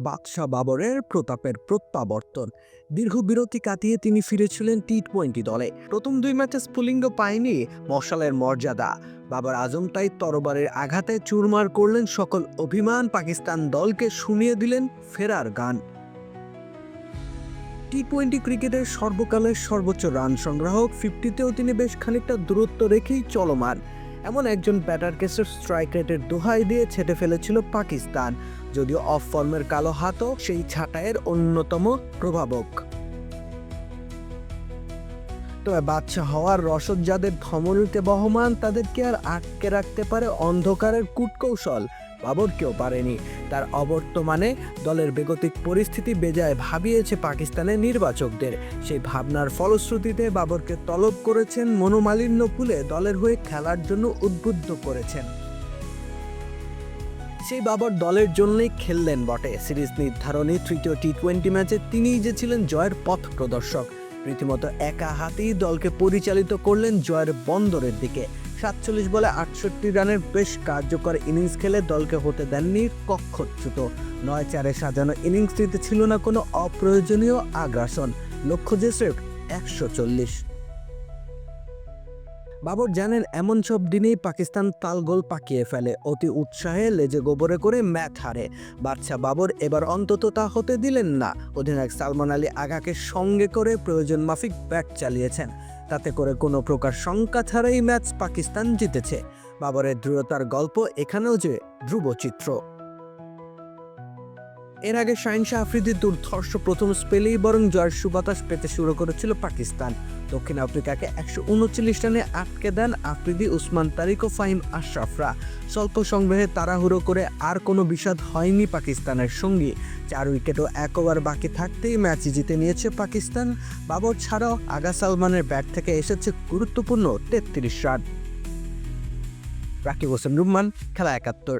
বাদশাহ বাবরের প্রতাপের প্রত্যাবর্তন। দীর্ঘ বিরতি কাটিয়ে তিনি ফিরেছিলেন টি টোয়েন্টি দলে। প্রথম দুই ম্যাচে স্ফুলিঙ্গ পায়নি মশালের মর্যাদা। বাবর আজম তাই তরবারের আঘাতে চুরমার করলেন সকল অভিমান, পাকিস্তান দলকে শুনিয়ে দিলেন ফেরার গান। টি টোয়েন্টি ক্রিকেটের সর্বকালের সর্বোচ্চ রান সংগ্রাহক, ফিফটিতেও তিনি বেশ খানিকটা দূরত্ব রেখেই চলমান। এমন একজন ব্যাটারকে স্ট্রাইক রেটের দোহাই দিয়ে ছেটে ফেলেছিল পাকিস্তান, যদিও অফ ফর্মের কালো হাতও সেই ছাঁটাইয়ের অন্যতম প্রভাবক। তবে বাচ্চা হওয়ার রসদ যাদের ধমনীতে বহমান, তাদেরকে আর আটকে রাখতে পারে অন্ধকারের কূটকৌশল। বাবর কেউ পারেনি। তার অবর্তমানে দলের বেগতিক পরিস্থিতি বেজায় ভাবিয়েছে পাকিস্তানের নির্বাচকদের। সেই ভাবনার ফলশ্রুতিতে বাবরকে তলব করেছেন মনোমালিন্য ভুলে দলের হয়ে খেলার জন্য উদ্বুদ্ধ করেছেন। সেই বাবর দলের জন্যই খেললেন বটে। সিরিজ নির্ধারণী তৃতীয় টি টোয়েন্টি ম্যাচে তিনিই যে ছিলেন জয়ের পথ প্রদর্শক। রীতিমতো একা হাতেই দলকে পরিচালিত করলেন জয়ের বন্দরের দিকে। সাতচল্লিশ বলে আটষট্টি রানের বেশ কার্যকর ইনিংস খেলে দলকে হতে দেননি কক্ষচ্যুত। নয় চারে সাজানো ইনিংসটিতে ছিল না কোনো অপ্রয়োজনীয় আগ্রাসন। লক্ষ্য যে স্রেফ একশো চল্লিশ। বাবর জানেন এমন সব দিনেই পাকিস্তান তালগোল পাকিয়ে ফেলে। অতি উৎসাহে লেজে গোবরে করে ম্যাচ হারে। বাদশা বাবর এবার অন্তত তা হতে দিলেন না। অধিনায়ক সালমান আলী আগাকে সঙ্গে করে প্রয়োজন মাফিক ব্যাট চালিয়েছেন। তাতে করে কোনো প্রকার শঙ্কা ছাড়াই ম্যাচ পাকিস্তান জিতেছে। বাবরের দৃঢ়তার গল্প এখানেও যে ধ্রুব চিত্র এর আগে শাহিনশাহ আফ্রিদির দুর্ধর্ষ প্রথম স্পেলেই বরং জয়ের সুবাতাস পেতে শুরু করেছিল পাকিস্তান। দক্ষিণ আফ্রিকাকে একশো উনচল্লিশ রানে আটকে দেন আফ্রিদি উসমান তারিক ও ফাহিম আশরাফরা। স্বল্প সংগ্রহে তাড়াহুড়ো করে আর কোনো বিষাদ হয়নি পাকিস্তানের সঙ্গী। চার উইকেটও এক ওভার বাকি থাকতেই ম্যাচ জিতে নিয়েছে পাকিস্তান। বাবর ছাড়াও আগা সালমানের ব্যাট থেকে এসেছে গুরুত্বপূর্ণ তেত্রিশ রান। রাকিব হোসেন রুম্মান, খেলা একাত্তর।